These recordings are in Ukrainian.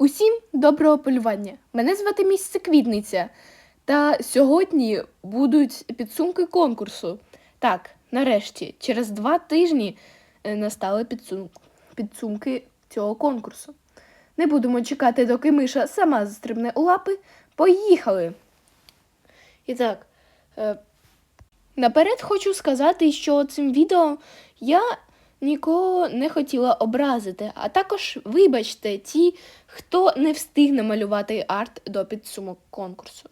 Усім доброго полювання. Мене звати місце Квітниця. Та сьогодні будуть підсумки конкурсу. Так, нарешті, через два тижні е, настали підсум... підсумки цього конкурсу. Не будемо чекати, доки миша сама застрибне у лапи. Поїхали! І так, е, наперед хочу сказати, що цим відео я нікого не хотіла образити, а також вибачте ті, хто не встиг намалювати арт до підсумок конкурсу.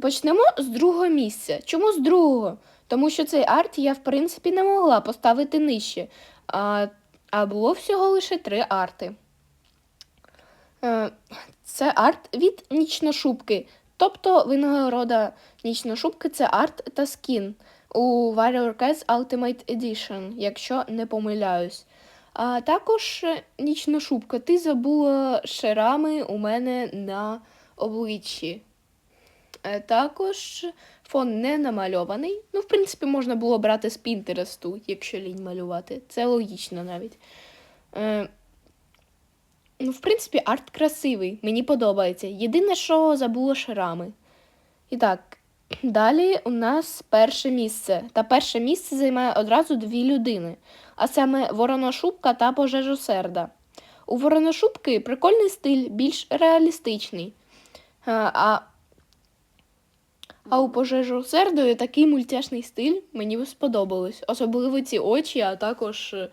Почнемо з другого місця. Чому з другого? Тому що цей арт я, в принципі, не могла поставити нижче, а, а було всього лише три арти. Е, Це арт від нічношубки. Тобто винагорода нічношубки це арт та скін у Warrior Cats Ultimate Edition, якщо не помиляюсь. А також е, нічношубка. Ти забула шарами у мене на обличчі. Е, Також фон не намальований. Ну, в принципі, можна було брати з Пінтересту, якщо лінь малювати. Це логічно навіть. Е, Ну, в принципі, арт красивий, мені подобається. Єдине, що забула шрами. І так, далі у нас перше місце. Та перше місце займає одразу дві людини, а саме Вороношубка та Пожежосерда. У Вороношубки прикольний стиль, більш реалістичний. А, а, а у Пожежосердої такий мультяшний стиль мені сподобалось. Особливо ці очі, а також е,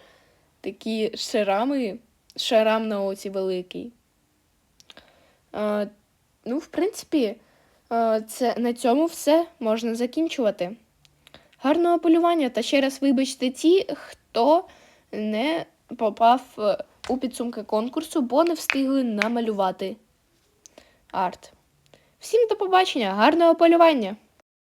такі шрами шарам на оці великий. Е, ну, в принципі, е, це, на цьому все можна закінчувати. Гарного полювання та ще раз вибачте ті, хто не попав е, у підсумки конкурсу, бо не встигли намалювати арт. Всім до побачення, гарного полювання!